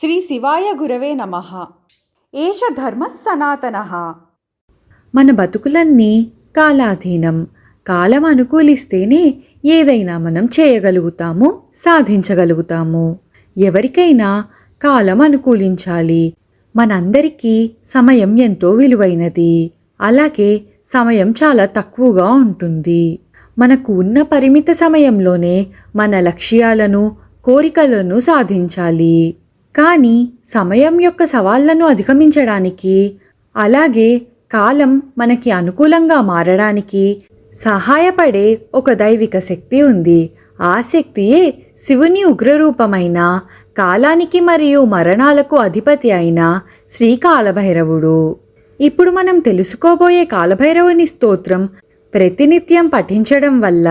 శ్రీ శివాయ గురవే నమ. ఏష ధర్మ సనాతన. మన బతుకులన్నీ కాలాధీనం. కాలం అనుకూలిస్తేనే ఏదైనా మనం చేయగలుగుతాము సాధించగలుగుతాము. ఎవరికైనా కాలం అనుకూలించాలి. మనందరికీ సమయం ఎంతో విలువైనది. అలాగే సమయం చాలా తక్కువగా ఉంటుంది. మనకు ఉన్న పరిమిత సమయంలోనే మన లక్ష్యాలను కోరికలను సాధించాలి. కానీ సమయం యొక్క సవాళ్ళను అధిగమించడానికి అలాగే కాలం మనకి అనుకూలంగా మారడానికి సహాయపడే ఒక దైవిక శక్తి ఉంది. ఆ శక్తియే శివుని ఉగ్రరూపమైన కాలానికి మరియు మరణాలకు అధిపతి అయిన శ్రీకాలభైరవుడు ఇప్పుడు మనం తెలుసుకోబోయే కాలభైరవుని స్తోత్రం ప్రతినిత్యం పఠించడం వల్ల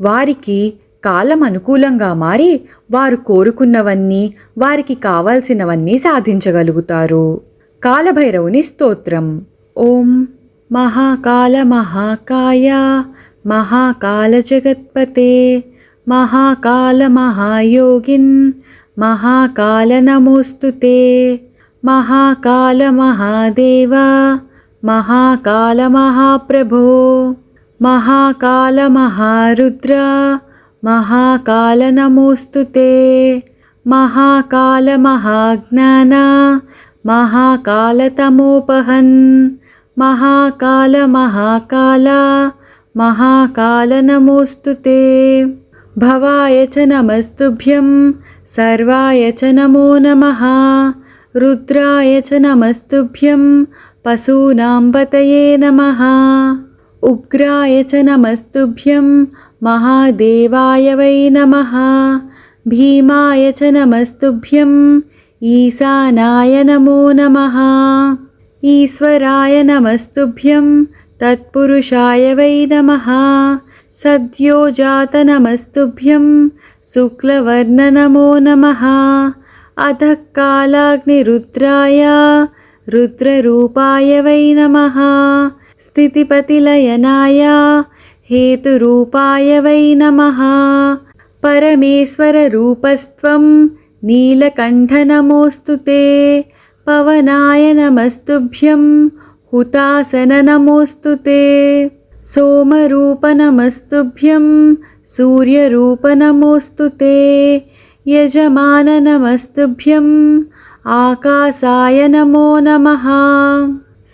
వారికి కాలం అనుకూలంగా మారి వారు కోరుకున్నవన్నీ వారికి కావాల్సినవన్నీ సాధించగలుగుతారు. కాలభైరవుని స్తోత్రం. ఓం మహాకాల మహాకాయ మహాకాల జగత్పతే మహాకాల మహాయోగిన్ మహాకాల నమోస్తుతే మహాకాల మహాదేవ మహాకాల మహాప్రభో మహాకాల మహారుద్ర మహాకాల నమోస్తుతే మహాకాల మహాజ్ఞాన మహాకాల తమోపహన్ మహాకాల మహాకాల మహాకాల నమోస్తుతే భవాయ చ నమస్తుభ్యం సర్వాయ చ నమో నమః రుద్రాయ చ నమస్తుభ్యం పశూనాం పతయే నమః ఉగ్రాయ చ నమస్తుభ్యం మహాదేవాయ వై నమ భీమాయ చ నమస్తుభ్యం ఈశానాయ నమో నమ ఈశ్వరాయ నమస్తుభ్యం తత్పురుషాయ వై నమః సద్యోజాత నమస్తుభ్యం శుక్లవర్ణ నమో నమ అధః కాలాగ్నిరుద్రాయ రుద్రరూపాయ వై నమ స్థితిపతిలయనాయ हेतुरूपाय वै नमः परमेश्वररूपस्त्वं नीलकण्ठनमोऽस्तु ते पवनाय नमस्तुभ्यं हुतासन नमोऽस्तु ते सोमरूपनमस्तुभ्यं सूर्यरूपनमोऽस्तु ते यजमान नमस्तुभ्यम् आकाशाय नमो नमः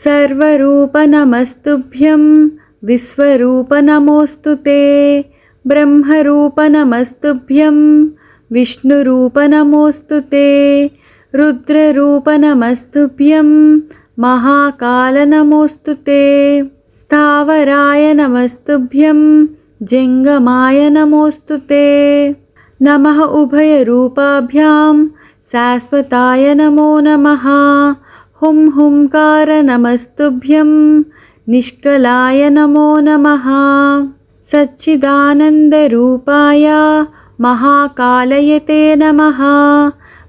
सर्वरूपनमस्तुभ्यं విశ్వరూపనమోస్తు తే బ్రహ్మరూపనమస్తుభ్యం విష్ణురూపనమోస్తు తే रुद्ररूपनमस्तुभ्यं महाकालनमोऽस्तु ते स्थावराय नमस्तुभ्यं जङ्गमाय नमोऽस्तु ते नमः उभयरूपाभ्यां शाश्वताय नमो नमः हुं हुंकार नमस्तुभ्यं निष्कलाय नमो नमः सच्चिदानन्दरूपाय महाकालयते नमः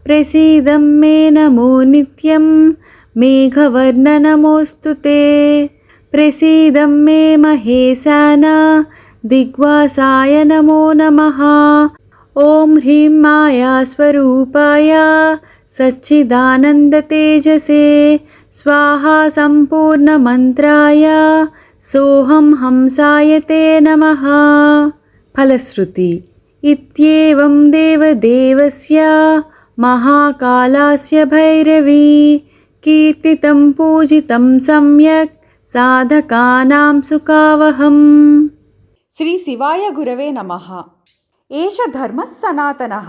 प्रसीदं मे नमो नित्यं मेघवर्णनमोऽस्तु ते प्रसीदं मे महेशान दिग्वासाय नमो नमः ॐ ह्रीं मायास्वरूपाय సచ్చిదానందతేజసే స్వాహా సంపూర్ణమంత్రాయ సోహం హంసాయ తే నమః. ఫలశ్రుతి. ఇత్యేవం దేవదేవస్య. మహాకాలాస్య భైరవీ. కీర్తితం పూజితం సమ్యక్. సాధకానాం సుఖావహం. శ్రీ శివాయ గురవే నమ. ఏష ధర్మ సనాతన.